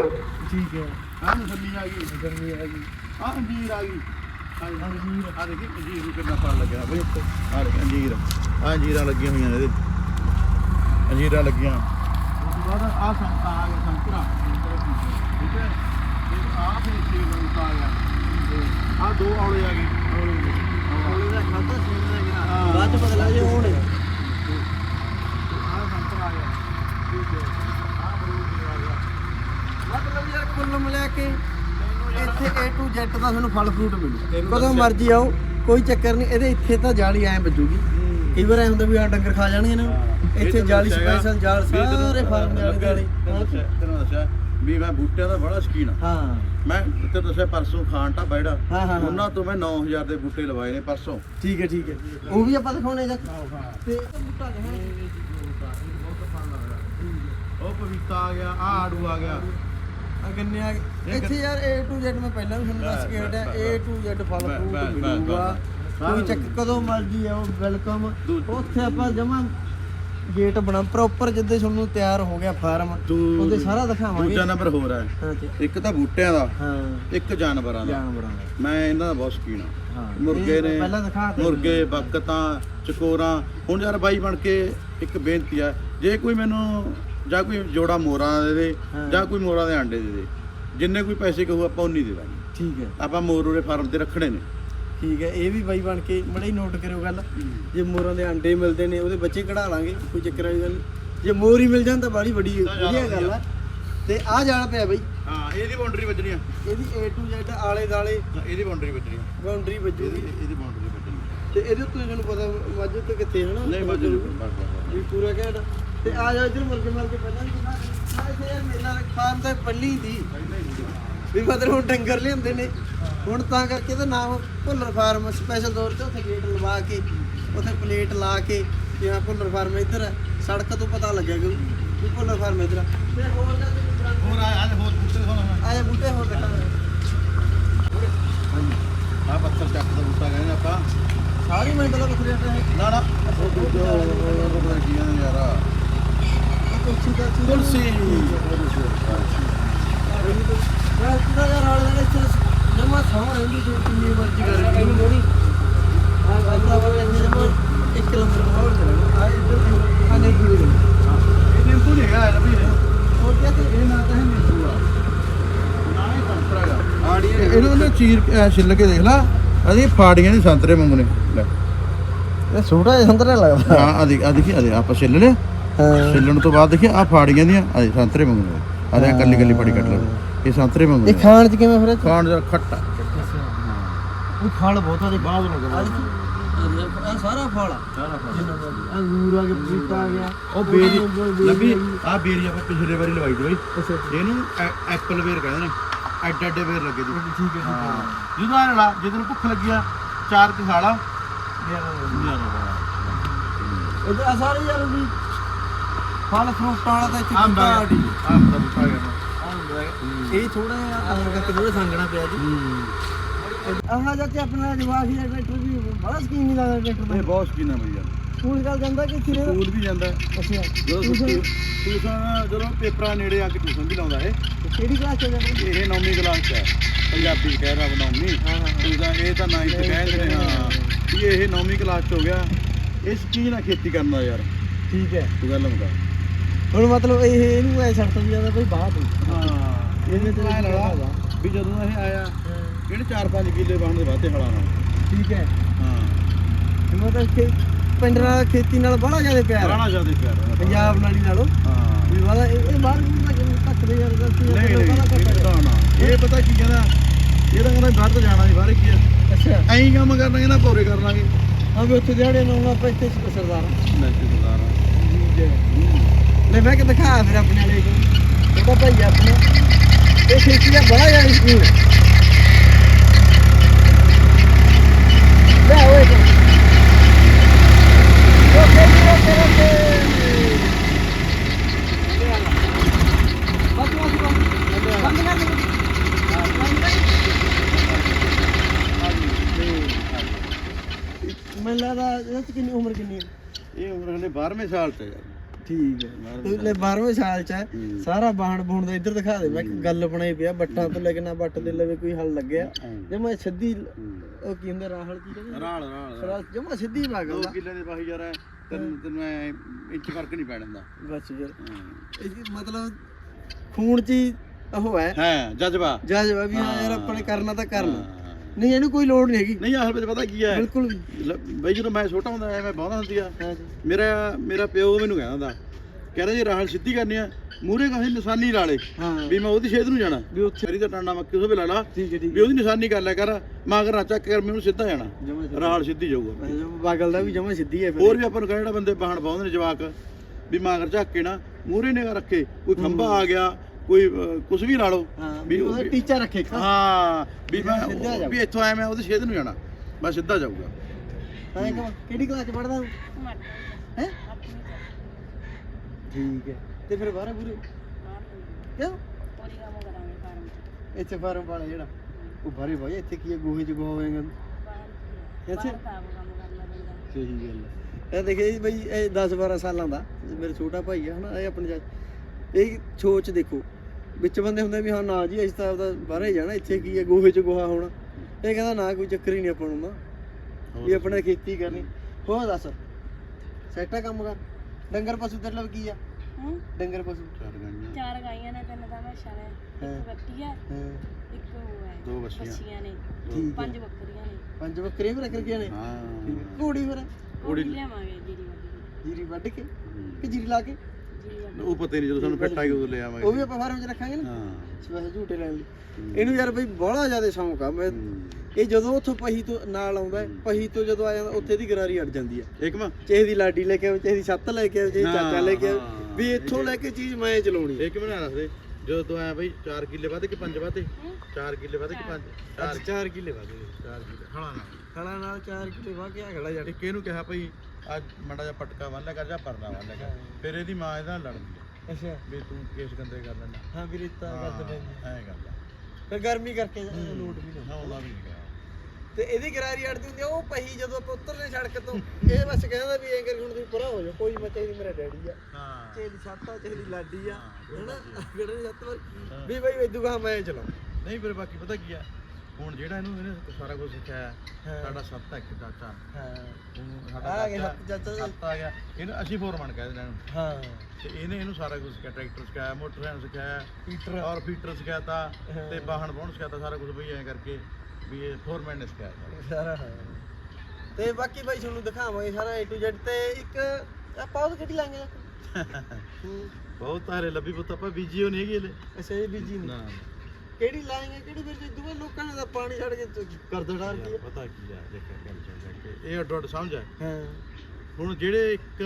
ਠੀਕ ਹੈ। ਆ ਮਸੰਮੀ ਆ ਗਈ। ਗਰਮੀ ਆ ਗਈ। ਆ ਅੰਜੀਰ ਆ ਗਈ। ਆ ਦੇਖੀ ਅੰਜੀਰ ਨੂੰ ਕਿੰਨਾ ਫਲ ਲੱਗਿਆ ਬਈ ਆ ਦੇਖ ਅੰਜੀਰ ਆ ਅੰਜੀਰਾਂ ਲੱਗੀਆਂ ਹੋਈਆਂ ਨੇ ਇਹਦੇ ਅੰਜੀਰਾਂ ਲੱਗੀਆਂ ਉਸ ਤੋਂ ਬਾਅਦ ਆ ਸੰਤਰਾ ਆ ਗਿਆ ਸੰਤਰਾ ਠੀਕ ਹੈ ਤੇ ਆ ਫਿਰ ਸੇਬ ਦਾ ਬੂਟਾ ਆ ਗਿਆ ਆ ਦੋ ਔਲੇ ਆ ਗਏ ਉਹਨੇ ਦਾ ਖਾਦਾ ਸੇਬ ਦਾ ਗਿਆ ਹਾਂ। ਬਾਅਦ ਚ ਪਤਾ ਲੱਗ ਜੇ ਹੋਣੇ ਆ ਸੰਤਰਾ ਆ ਗਿਆ ਠੀਕ ਹੈ ਆ ਅਮਰੂਦ ਆ ਗਿਆ ਮਤਲਬ ਯਾਰ ਕੁੱਲ ਮਿਲਾ ਕੇ ਇੱਥੇ A to Z ਦਾ ਤੁਹਾਨੂੰ ਫਲ ਫਰੂਟ ਮਿਲੂ। ਕਦੋਂ ਮਰਜ਼ੀ ਆਓ ਕੋਈ ਚੱਕਰ ਨਹੀਂ ਇਹਦੇ ਇੱਥੇ ਤਾਂ ਜਾਲੀ ਐ ਵੱਜੂਗੀ। ਕਈ ਵਾਰ ਐ ਹੁੰਦਾ ਵੀ ਆ ਡੰਗਰ ਖਾ ਜਾਣਗੇ ਨਾ। ਇੱਥੇ ਜਾਲੀ ਸਪੈਸ਼ਲ ਜਾਲ ਸਾਰੇ ਫਾਰਮ ਦੇ ਆਲੇ ਦੁਆਲੇ ਤੈਨੂੰ ਦੱਸਿਆ ਵੀ ਮੈਂ ਬੂਟਿਆਂ ਦਾ ਬੜਾ ਸ਼ਕੀਨ ਆ। ਹਾਂ। ਮੈਂ ਤੈਨੂੰ ਦੱਸਿਆ ਪਰਸੋਂ ਖਾਨ ਢਾਬਾ ਜਿਹੜਾ। ਉਹਨਾਂ ਤੋਂ ਮੈਂ 9000 ਦੇ ਬੂਟੇ ਲਵਾਏ ਨੇ ਪਰਸੋਂ। ਠੀਕ ਹੈ ਠੀਕ ਹੈ। ਉਹ ਵੀ ਆਪਾਂ ਦਿਖਾਉਣੇ ਜਾਂ? ਤੇ ਤਾਂ ਬੂਟਾ ਦਿਖਾਉਣਾ ਉਹ ਪਪੀਤਾ ਆ ਗਿਆ ਆ ਆੜੂ ਆ ਗਿਆ। ਆ ਗੰਨੇ ਆ? ਗਏ। ਇੱਥੇ ਯਾਰ A to Z ਮੈਂ ਪਹਿਲਾਂ ਵੀ ਤੁਹਾਨੂੰ ਦੱਸ ਕੇ ਹਟਿਆ। A to Z ਫਲ ਬਸ, ਫਰੂਟ ਬਸ, ਬਸ, ਮਿਲੂਗਾ। ਬਸ। ਕੋਈ ਚੱਕ ਕਦੋਂ ਮਰਜ਼ੀ ਆਓ ਵੈਲਕਮ ਦੂਜੀ- ਉੱਥੇ ਆਪਾਂ ਜਮਾ ਗੇਟ ਬਣਾ ਪ੍ਰੋਪਰ ਜਿੱਦੇ ਤੁਹਾਨੂੰ ਤਿਆਰ ਹੋ ਗਿਆ ਫਾਰਮ ਦੂ- ਉਹਦੇ ਸਾਰਾ ਦਿਖਾਵਾਂਗੇ। ਦੂਜਾ ਨੰਬਰ ਹੋਰ ਹੈ। ਹਾਂ ਜੀ ਇੱਕ ਤਾਂ ਬੂਟਿਆਂ ਦਾ ਹਾਂ। ਇੱਕ ਜਾਨਵਰਾਂ ਦਾ। ਜਾਨਵਰਾਂ ਦਾ। ਮੈਂ ਇਹਨਾਂ ਦਾ ਬਹੁਤ ਸ਼ਕੀਨ ਆ ਹਾਂ। ਮੁਰਗੇ ਇਹ ਨੇ ਪਹਿਲਾਂ ਦਿਖਾ ਦੇ ਮੁਰਗੇ ਬਕਤਾਂ ਚਕੋਰਾਂ। ਹੁਣ ਯਾਰ ਬਾਈ ਬਣ ਕੇ ਇੱਕ ਬੇਨਤੀ ਆ ਜੇ ਕੋਈ ਮੈਨੂੰ ਜਾਂ ਕੋਈ ਜੋੜਾ ਮੋਰਾਂ ਦੇ ਦੇ। ਜਾਂ ਕੋਈ ਮੋਰਾਂ ਦੇ ਆਂਡੇ ਦੇ ਦੇ। ਜਿੰਨੇ ਕੋਈ ਪੈਸੇ ਕਹੂ ਆਪਾਂ ਉਨੀ ਦੇ ਦਾਂਗੇ। ਠੀਕ ਹੈ। ਆਪਾਂ ਮੋਰ ਉਰੇ ਫਾਰਮ ਤੇ ਰੱਖਣੇ ਨੇ। ਠੀਕ ਹੈ ਇਹ ਵੀ ਬਾਈ ਬਣ ਕੇ ਬੜਾ ਹੀ ਨੋਟ ਕਰਿਓ ਗੱਲ। ਜੇ ਮੋਰਾਂ ਦੇ ਅੰਡੇ ਮਿਲਦੇ ਨੇ ਉਹਦੇ ਬੱਚੇ ਕਢਾ ਲਾਂਗੇ ਕੋਈ ਚੱਕਰ ਵਾਲੀ ਗੱਲ। ਜੇ ਮੋਰ ਹੀ ਮਿਲ ਜਾਣ ਤਾਂ ਬੜੀ ਵੱਡੀ ਵਧੀਆ ਗੱਲ ਆ। ਤੇ ਆ ਜਾਲ ਪਿਆ ਬਈ। ਹਾਂ ਇਹਦੀ ਬਾਉਂਡਰੀ ਵੱਜਣੀ ਆ। ਇਹਦੀ A to Z ਆਲੇ ਦਾਲੇ ਇਹਦੀ ਬਾਉਂਡਰੀ ਵੱਜਣੀ ਆ। ਬਾਉਂਡਰੀ ਵੱਜੂਗੀ। ਇਹਦੀ ਬਾਉਂਡਰੀ ਵੱਜਣੀ ਤੇ ਇਹਦੇ ਉੱਤੇ ਤੁਹਾਨੂੰ ਪਤਾ ਮੱਝ ਤੇ ਕਿੱਥੇ ਹਨਾ? ਨਹੀਂ ਮੱਝ ਵੀ ਪੂਰਾ ਘੈਂਟ ਤੇ ਆ ਜਾ ਇੱਧਰ ਮੁਰਗੇ ਮਰ ਕੇ ਪਹਿਲਾਂ ਵੀ ਦਿਖਾ ਦੇ ਇੱਥੇ ਯਾਰ ਮੇਲਾ ਖਾਨ ਤਾਂ ਪੱਲੀ ਦੀ। ਵੀ ਮਤਲਬ ਹੁਣ ਡੰਗਰ ਲਿਆਉਂਦੇ ਨੇ। ਹੁਣ ਤਾਂ ਕਰਕੇ ਤਾਂ ਨਾਮ ਭੁੱਲਰ ਫਾਰਮ ਸਪੈਸ਼ਲ ਤੌਰ ਤੇ ਉੱਥੇ ਗੇਟ ਲਵਾ ਕੇ ਉੱਥੇ ਪਲੇਟ ਲਾ ਕੇ ਹਾਂ ਭੁੱਲਰ ਫਾਰਮ ਇੱਧਰ ਹੈ ਸੜਕ ਤੋਂ ਪਤਾ ਲੱਗਿਆ ਕਿ ਵੀ ਭੁੱਲਰ ਫਾਰਮ ਇੱਧਰ ਹੈ ਤੇ ਹੋਰ ਦਾ ਤੈਨੂੰ ਹੋਰ ਆ ਅੱਜ ਹੋਰ ਬੂਟੇ ਹੁਣ ਆ। ਜਾ ਬੂਟੇ ਹੋਰ ਦਿਖਾ। ਆ ਪੱਥਰ ਚੱਕ ਦਾ ਬੂਟਾ ਕਹਿੰਦੇ ਆਪਾਂ। ਸਾਰੀ ਦਾ ਬਖਰਿਆ ਪਿਆ ਹੈ। ਨਾ ਨਾ। ਉਹ ਦੂਜਾ ਉਹ ਪਤਾ ਕੀ ਆ ਯਾਰ। ਆ ਤੁਲਸੀ ਮੈਂ ਕਿਹਾ ਯਾਰ ਹਾਲ ਦੇ ਵਿੱਚ ਜਮਾ ਸੌ ਰਹਿੰਦੀ ਜੋ ਕਿੰਨੀ ਮਰਜ਼ੀ ਕਰ ਰਹੀ ਨਹੀਂ ਆ ਗੱਲ ਦਾ ਜਮਾ ਇੱਕ ਕਿਲੋਮੀਟਰ ਹੋਰ ਚੱਲਣਾ ਆ ਇੱਧਰ ਆ ਨਹੀਂ ਕੀ ਇਹ ਨਿੰਬੂ ਨਹੀਂ ਹੈਗਾ ਲੱਭੀ ਹੋਰ ਕਿਆ ਤੇ ਇਹ ਨਾ ਤਾਂ ਹੈ ਨਿੰਬੂ ਆ ਨਾ ਹੀ ਸੰਤਰਾ ਹੈਗਾ ਆੜੀਆਂ ਇਹਨੂੰ ਨਾ ਚੀਰ ਛਿੱਲ ਕੇ ਦੇਖ ਲਾ ਅਦੀ ਫਾੜੀਆਂ ਦੀ ਸੰਤਰੇ ਵਾਂਗੂ ਲੈ ਇਹ ਛੋਟਾ ਜਿਹਾ ਸੰਤਰਾ ਲੱਗਦਾ। ਹਾਂ ਆ ਦੇਖ ਆ ਦੇਖੀ ਆ ਦੇ ਆਪਾਂ ਛਿੱਲ ਲਿਆ। ਹਾਂ। ਛਿੱਲਣ ਤੋਂ ਬਾਅਦ ਦੇਖੀ ਆ ਫਾੜੀਆਂ ਦੀਆਂ ਆ ਦੇ ਸੰਤਰੇ ਨੇ। ਆ ਦੇ ਕੱਲੀ ਕੱਲੀ ਫਾੜੀ ਕੱਟ ਲੈ ਇਹ ਸੰਤਰੇ ਵਾਂਗੂ ਇਹ ਖਾਣ ਚ ਕਿਵੇਂ ਫਿਰ ਖਾਣ ਦਾ ਖੱਟਾ। ਉਹ ਫਲ ਬਹੁਤ ਆ ਦੇ ਬਾਅਦ ਨੂੰ ਆ ਸਾਰਾ ਫਲ ਆ। ਸਾਰਾ ਅੰਗੂਰ ਆ ਗਿਆ ਪਪੀਤਾ ਆ ਗਿਆ। ਉਹ ਬੇਰੀ ਲੱਭੀ? ਆ ਬੇਰੀ ਆਪਾਂ ਪਿਛਲੇ ਵਾਰੀ ਲਵਾਈ ਸੀ ਬਈ। ਅੱਛਾ ਇਹਨੂੰ ਐਪਲ ਵੇਰ ਕਹਿੰਦੇ ਨੇ। ਐਡ ਐਡੇ ਵੇਰ ਲੱਗੇ ਦੀ ਠੀਕ ਹੈ ਹਾਂ। ਜਦੋਂ ਆ ਲਾ ਜਦੋਂ ਭੁੱਖ ਲੱਗੀ ਆ ਚਾਰ ਕੁ ਖਾ ਲਾ ਇਹ ਆ ਸਾਰੇ ਯਾਰ ਵੀ ਫਲ ਫਰੂਟਾਂ ਵਾਲਾ ਤਾਂ ਇੱਥੇ ਬੂਟਾ ਆ ਦਾ ਬੂਟਾ ਹੈਗਾ ਇਹ ਥੋੜਾ ਜਿਹਾ ਤਾਂ ਕਰਕੇ ਥੋੜਾ ਸੰਗਣਾ ਪਿਆ ਜੀ। ਆਹ ਜਾ ਕੇ ਆਪਣਾ ਜਵਾਕ ਹੀ ਟਰੈਕਟਰ ਵੀ ਬੜਾ ਸਕੀਨ ਨਹੀਂ ਲੱਗਦਾ ਟਰੈਕਟਰ ਇਹ ਦਾ ਬਹੁਤ ਸ਼ਕੀਨ ਆ ਬਈ ਯਾਰ। ਸਕੂਲ ਗੱਲ ਜਾਂਦਾ ਕਿ ਕਿਰੇ ਸਕੂਲ ਵੀ ਜਾਂਦਾ। ਅੱਛਾ। ਜਦੋਂ ਟਿਊਸ਼ਨ? ਜਦੋਂ ਪੇਪਰਾਂ ਨੇੜੇ ਆ ਕੇ ਟਿਊਸ਼ਨ ਵੀ ਲਾਉਂਦਾ ਇਹ। ਕਿਹੜੀ ਕਲਾਸ ਚ ਜਾਂਦਾ? ਇਹ ਨੌਵੀਂ ਕਲਾਸ ਚ ਹੈ ਪੰਜਾਬੀ ਕਹਿ ਰਿਹਾ ਨੌਵੀਂ। ਹਾਂ ਹਾਂ ਇਹ ਤਾਂ 9th ਕਹਿੰਦੇ ਨੇ ਹਾਂ। ਵੀ ਇਹ ਨੌਵੀਂ ਕਲਾਸ ਚ ਹੋ ਗਿਆ। ਇਹ ਸ਼ਕੀਨ ਆ ਖੇਤੀ ਕਰਨ ਦਾ ਯਾਰ। ਠੀਕ ਹੈ। ਤੂੰ ਗੱਲ ਮੁਕਾ ਹੁਣ ਮਤਲਬ ਇਹ ਇਹਨੂੰ ਐ ਛੱਡ ਤਾ ਜਾਂਦਾ ਬਈ ਬਾਹਰ ਹਾਂ। ਇਹਨੇ ਤੇ ਐਂ ਲਾ ਲਾ ਹੈਗਾ। ਵੀ ਜਦੋਂ ਇਹ ਆਇਆ ਇਹਨੇ 4-5 ਕਿੱਲੇ ਵਾਹਣ ਦੇ ਵਾਤੇ ਹਲਾ ਨਾਲ। ਠੀਕ ਹੈ। ਹਾਂ। ਮਤਲਬ ਕਿ ਪਿੰਡ ਨਾਲ ਖੇਤੀ ਨਾਲ ਬੜਾ ਜ਼ਿਆਦਾ ਪਿਆਰ। ਰਾਣਾ ਜ਼ਿਆਦਾ ਪਿਆਰ ਹੈ ਪੰਜਾਬ ਨਾਲੀ ਨਾਲੋਂ। ਹਾਂ। ਵੀ ਵਾਲਾ ਇਹ ਇਹ ਬਾਹਰ ਤੱਕਦੇ ਯਾਰ ਦਾ ਦਾ ਘੱਟ ਇਹ ਹੈ। ਪਤਾ ਕੀ ਕਹਿੰਦਾ ਇਹ ਤਾਂ ਕਹਿੰਦਾ ਬਾਹਰ ਤਾਂ ਜਾਣਾ ਨਹੀਂ ਬਾਹਰ ਕੀ ਅੱਛਾ। ਐਂ ਹੀ ਕੰਮ ਕਰਨਾ ਕਹਿੰਦਾ ਪੌਰੇ ਕਰ ਲਾਂਗੇ। ਹਾਂ ਵੀ ਉੱਥੇ ਦਿਹਾੜੇ ਨੂੰ ਆਪਾਂ ਇੱਥੇ ਸਰਦਾਰ। ਮੈਂ ਸਰਦਾਰ ਲੈ ਮੈਂ ਕਿ ਦਿਖਾ ਫਿਰ ਆਪਣੇ ਵਾਲੇ ਨੂੰ ਉਹਦਾ ਭਾਈ ਆਪਣਾ। ਇਹ ਖੇਤੀ ਦਾ ਬੜਾ ਜਾਣੀ ਸਕੂਲ ਲੈ ਓਏ। ਓਕੇ ਓਕੇ ਓਕੇ ਬਸ ਬਸ ਬਸ ਬੰਦ ਕਰ ਦੇ ਮੈਨੂੰ ਲੱਗਦਾ ਇਹ ਕਿੰਨੀ ਉਮਰ ਕਿੰਨੀ ਹੈ? ਇਹ ਉਮਰ ਹਲੇ 12ਵੇਂ ਸਾਲ ਤੇ ਯਾਰ ਠੀਕ ਹੈ ਲੈ 12ਵੇਂ ਸਾਲ ਚ ਹੈ। ਸਾਰਾ ਬਾਹਣ ਬੂਣ ਦਾ ਇੱਧਰ ਦਿਖਾ ਦੇ। ਮੈਂ ਗੱਲ ਬਣਾਈ ਪਿਆ ਬੱਟਾਂ ਤੋਂ ਲੈ ਕੇ ਨਾ ਬੱਟ ਦੇ ਲਵੇ ਕੋਈ ਹੱਲ ਲੱਗਿਆ। ਜੇ ਮੈਂ ਸਿੱਧੀ ਉਹ ਕੀ ਹੁੰਦਾ ਰਾਹਲ ਕੀ ਕਹਿੰਦੇ ਰਾਲ ਰਾਹਲ ਜਮਾ ਸਿੱਧੀ ਦੋ ਵਾਗਲ ਕਿੱਲੇ ਦੇ ਬਾਹੀ ਯਾਰ ਤੈਨੂੰ ਤੈਨੂੰ ਇੰਚ ਫ਼ਰਕ ਨਹੀਂ ਪੈਣ ਦਿੰਦਾ। ਬਸ ਫਿਰ। ਇਹ ਮਤਲਬ ਖੂਨ ਚ ਹੀ ਉਹ ਹੈ। ਹਾਂ ਜਜ਼ਬਾ। ਜਜ਼ਬਾ ਵੀ ਹਾਂ ਯਾਰ ਆਪਾਂ ਨੇ ਕਰਨਾ ਤਾਂ ਕਰਨਾ। ਨਹੀਂ ਇਹਨੂੰ ਕੋਈ ਲੋੜ ਨਹੀਂ ਹੈਗੀ। ਨਹੀਂ ਅਸਲ ਵਿੱਚ ਪਤਾ ਕੀ ਹੈ? ਬਿਲਕੁਲ। ਵੀ ਲ- ਬਈ ਜਦੋਂ ਮੈਂ ਛੋਟਾ ਹੁੰਦਾ ਐ ਮੈਂ ਬਹੁਤਾ ਹੁੰਦੀ ਆ। ਹਾਂ ਜੀ। ਮੇਰਾ ਮੇਰਾ ਪਿਓ ਮੈਨੂੰ ਕਹਿੰਦਾ ਹੁੰਦਾ ਕਹਿੰਦਾ ਜੇ ਰਾਹਲ ਸਿੱਧੀ ਕਰਨੀ ਆ। ਮੂਰੇ ਕਹੇ ਨਿਸ਼ਾਨੀ ਲਾ ਲੇ। ਹਾਂ। ਵੀ ਮੈਂ ਉਹਦੀ ਛੇਦ ਨੂੰ ਜਾਣਾ। ਵੀ ਉੱਥੇ ਮੇਰੀ ਤਾਂ ਟਾਂਡਾ ਮੱਕੀ ਉਸ ਵੇਲੇ ਲਾ ਲਾ। ਠੀਕ ਹੈ ਠੀਕ ਵੀ ਉਹਦੀ ਨਿਸ਼ਾਨੀ ਕਰ ਲਿਆ ਕਰ। ਮਗਰ ਨਾ ਚੱਕ ਕਰ ਮੈਨੂੰ ਸਿੱਧਾ ਜਾਣਾ। ਜਮਾ ਰਾਹਲ ਸਿੱਧੀ ਜਾਊਗਾ। ਵਾਗਲ ਦਾ ਵੀ ਜਮਾ ਸਿੱਧੀ ਹੈ ਫਿਰ। ਹੋਰ ਵੀ ਆਪਾਂ ਨੂੰ ਕਹਿੰਦਾ ਬੰਦੇ ਬਾਹਣ ਪਾਉਂਦੇ ਨੇ ਜਵਾਕ। ਵੀ ਮਗਰ ਝੱਕ ਕੇ ਨਾ ਮੂਰੇ ਨੇ ਰੱਖੇ ਕੋਈ ਖੰਭਾ ਆ ਗਿਆ ਕੋਈ ਕੁਝ ਵੀ ਲਾ ਲਓ। ਹਾਂ ਵੀ ਉਹ- ਉਹਦਾ ਟੀਚਾ ਰੱਖੇ ਹਾਂ ਵੀ ਮੈਂ ਇੱਥੋਂ ਆਇਆ ਮੈਂ ਉਹਦੀ ਛੇਦ ਨੂੰ ਜਾਣਾ। ਮੈਂ ਸਿੱਧਾ ਜਾਊਗਾ। ਹਾਂ ਕਿਹੜੀ ਕਲਾਸ ਚ ਪੜਦਾ ਹੈ? ਠੀਕ ਹੈ। ਤੇ ਫਿਰ ਬਾਹਰ ਪੂਰੇ? ਕਿਉਂ? ਇੱਥੇ ਫਾਰਮ ਵਾਲਾ ਜਿਹੜਾ। ਉਹ ਬਾਰੇ ਭਾਈ ਇੱਥੇ ਕੀ ਹੈ? ਗੋਹੇ ਚ ਗੋਹਾ ਹੋਏਗਾ। ਇੱਥੇ? ਸਹੀ ਗੱਲ ਹੈ। ਇਹ ਦੇਖੇ ਜੀ ਬਈ ਇਹ 10 12 ਸਾਲਾਂ ਦਾ। ਮੇਰੇ ਛੋਟਾ ਭਾਈ ਆ ਹਨਾ ਇਹ ਆਪਣੇ ਇਹ ਸੋਚ ਦੇਖੋ। ਵਿੱਚ ਬੰਦੇ ਹੁੰਦੇ ਵੀ ਹਾਂ ਨਾ ਜੀ ਅਸੀਂ ਤਾਂ ਆਪਦਾ ਬਾਹਰੇ ਜਾਣਾ ਇੱਥੇ ਕੀ ਹੈ ਗੋਹੇ ਚ ਗੋਹਾ ਹੋਣਾ। ਇਹ ਕਹਿੰਦਾ ਨਾ ਕੋਈ ਚੱਕਰ ਹੀ ਨਹੀਂ ਆਪਾਂ ਨੂੰ ਨਾ। ਵੀ ਆਪਣੇ ਖੇਤੀ ਕਰਨੀ। ਹੋਰ ਦੱਸ। ਸੈਟਾ ਕੰਮ ਕਰ। ਡੰਗਰ ਪਸ਼ੂ ਤੇਰੇ ਲਈ ਕੀ ਆ? ਡੰਗਰ ਪਸ਼ੂ। ਚਾਰ ਗਾਈਆਂ। ਨੇ ਤਿੰਨ ਤਾਂ ਮੈਸਾਂ ਨੇ ਹਾਂ। ਇੱਕ ਹੈ ਹਾਂ। ਇੱਕ ਉਹ ਹੈ ਦੋ। ਵੱਛੀਆਂ। ਨੇ। ਪੰਜ ਬੱਕਰੀਆਂ ਨੇ। ਪੰਜ ਬੱਕਰੀਆਂ ਵੀ ਰੱਖ ਰਖੀਆਂ ਨੇ? ਹਾਂ। ਘੋੜੀ ਫਿਰ? ਉਹ ਲਿਆਵਾਂਗੇ ਜੀਰੀ ਵਾਲੀ ਜੀਰੀ ਵੱਢ ਕੇ ਕਿ ਜੀਰੀ ਲਾ ਕੇ? ਉਹ ਪਤਾ ਨਹੀਂ ਜਦੋਂ ਸਾਨੂੰ ਫਿੱਟ ਆ ਉਦੋਂ ਲੈ ਆਵਾਂਗੇ। ਉਹ ਵੀ ਆਪਾਂ ਫਾਰਮ 'ਚ ਰੱਖਾਂਗੇ ਨਾ। ਹਾਂ। ਸਪੈਸ਼ਲ ਝੂਟੇ ਲੈਣ ਲਈ। ਇਹਨੂੰ ਯਾਰ ਬਈ ਬੜਾ ਜ਼ਿਆਦਾ ਸ਼ੌਂਕ ਆ। ਮੈਂ ਇਹ ਜਦੋਂ ਉੱਥੋਂ ਪਹੀ ਤੋਂ ਨਾਲ ਆਉਂਦਾ ਹੈ, ਪਹੀ ਤੋਂ ਜਦੋਂ ਆ ਜਾਂਦਾ ਉੱਥੇ ਦੀ ਗਰਾਰੀ ਅੜ ਜਾਂਦੀ ਆ ਇੱਕ ਮਾ ਚਾਹੇ ਦੀ ਲਾਡੀ ਲੈ ਕੇ ਆਵੇ ਚਾਹੇ ਦੀ ਛੱਤ ਲੈ ਕੇ ਆਵੇ ਚਾਹੇ ਹਾਂ, ਚਾਚਾ ਲੈ ਕੇ ਆਵੇ। ਹਾਂ। ਵੀ ਇੱਥੋਂ ਲੈ ਕੇ ਚੀਜ਼ ਮੈਂ ਚਲਾਉਣੀ ਇੱਕ ਬਣਾ ਰੱਖਦੇ ਜਦੋਂ ਤੂੰ ਆਇਆ ਬਈ 4 ਕਿੱਲੇ ਵੱਧ ਕੇ 5 ਵੱਧੇ? 4 ਕਿੱਲੇ ਵੱਧ ਕੇ 5 ਅੱਜ 4 ਕਿੱਲੇ ਵਾਦੇ 4 ਕਿੱਲੇ। ਹਲਾ ਨਾ ਖੜਾ ਨਾਲ 4 ਕਿੱਲੇ ਵਾ ਕੇ ਆ ਖੜਾ ਇਹਨੂੰ ਕਿਹਾ ਭਈ ਅੱਜ ਮੜਾ ਜਾ ਪਟਕਾ ਬੰਨ ਲਿਆ ਕਰ ਜਾਂ ਪਰਨਾ ਬੰਨ ਲਿਆ ਕਰ ਫਿਰ ਇਹਦੀ ਮਾਂ ਇਹਦਾ ਲੜਦੀ ਆ ਅੱਛਾ। ਵੀ ਤੂੰ ਕੇਸ ਗੰਦੇ ਕਰ ਲੈਂਦਾ। ਹਾਂ ਵੀ ਰੀਤਾ ਕਰਦ ਪੈਂਦੀ ਐਂ ਗੱਲ ਆ। ਫਿਰ ਗਰਮੀ ਕਰਕੇ ਲੋਟ ਵੀ ਨਾ ਉਹਦਾ ਵੀ ਨਹੀਂ ਤੇ ਇਹਦੀ ਗਰਾਰੀ ਅੜਦੀ ਹੁੰਦੀ ਆ ਉਹ ਪਹੀ ਜਦੋਂ ਆਪਾਂ ਉਤਰਨੇ ਸੜਕ ਤੋਂ ਇਹ ਬਸ ਕਹਿੰਦਾ ਵੀ ਐਂ ਕਰ ਹੁਣ ਤੁਸੀਂ ਪਰਾਂ ਹੋ ਜਾਓ। ਕੋਈ ਮੱਚੇ ਦੀ ਮੇਰਾ ਡੈਡੀ ਆ। ਹਾਂ। ਦੀ ਛੱਤ ਆ ਦੀ ਲਾਡੀ ਆ। ਹਾਂ, ਹੈਨਾ? ਦੀ ਛੱਤ ਵੀ ਬਈ ਇਦੂ ਕਹਾ ਮੈਂ ਚਲਾਉਂ। ਨਹੀਂ ਫਿਰ ਬਾਕੀ ਪਤਾ ਕੀ ਆ? ਹੁਣ ਜਿਹੜਾ ਇਹਨੂੰ ਇਹਨੇ ਸਾਰਾ ਕੁਝ ਸਿਖਾਇਆ ਹਾਂ। ਸਾਡਾ ਸਭ ਤੱਕ ਚਾਚਾ। ਹਾਂ। ਆ ਸਾਡਾ ਗਿਆ ਚਾਚਾ ਜੀ। ਸੱਤ ਆ ਗਿਆ। ਇਹਨੂੰ ਅਸੀਂ ਫੋਰਮਨ ਕਹਿ ਦਿੰਦੇ ਇਹਨੂੰ। ਹਾਂ। ਤੇ ਇਹਨੇ ਇਹਨੂੰ ਸਾਰਾ ਕੁਝ ਸਿਖਾਇਆ ਟਰੈਕਟਰ ਸਿਖਾਇਆ ਮੋਟਰਸਾਈਕਲ ਸਿਖਾਇਆ ਪੀਟਰ ਔਰ ਫੀਟਰ ਸਿਖਾਤਾ ਹਾਂ। ਤੇ ਵਾਹਣ ਪਾਉਣ ਸਿਖਾਤਾ ਸਾਰਾ ਕੁਝ ਬਈ ਐਂ ਕਰਕੇ ਵੀ ਇਹ ਫੋਰਮੈਨ ਨੇ ਸਿਖਾਇਆ ਸਾਰਾ। ਹਾਂ। ਤੇ ਬਾਕੀ ਬਾਈ ਤੁਹਾਨੂੰ ਦਿਖਾਵਾਂਗੇ ਸਾਰਾ A to Z ਤੇ ਇੱਕ ਆਪਾਂ ਉਹ ਕਿਹੜੀ ਲਾਂਗੇ ਹੂੰ ਬਹੁਤ ਤਾਰੇ ਲੱਭੀ ਪੁੱਤ ਆਪਾਂ ਬੀਜੀ ਹੋ ਨਹੀਂ ਹੈਗੀ ਅੱਛਾ ਇਹ ਬੀਜੀ ਨਹੀਂ ਨਾ। ਕਿਹੜੀ ਲਾਏਗੇ ਕਿਹੜੀ ਫਿਰ ਦੂਏ ਲੋਕਾਂ ਨੇ ਤਾਂ ਪਾਣੀ ਛੱਡ ਕੇ ਕਰਦਾ ਡਾਰ ਕੀ ਆ? ਪਤਾ ਕੀ ਆ ਦੇਖ ਗੱਲ ਚੱਲ ਜਾ ਕੇ ਇਹ ਅੱਡੋ ਅੱਡ ਸਮਝ ਆ ਹਾਂ। ਹੁਣ ਜਿਹੜੇ ਇੱਕ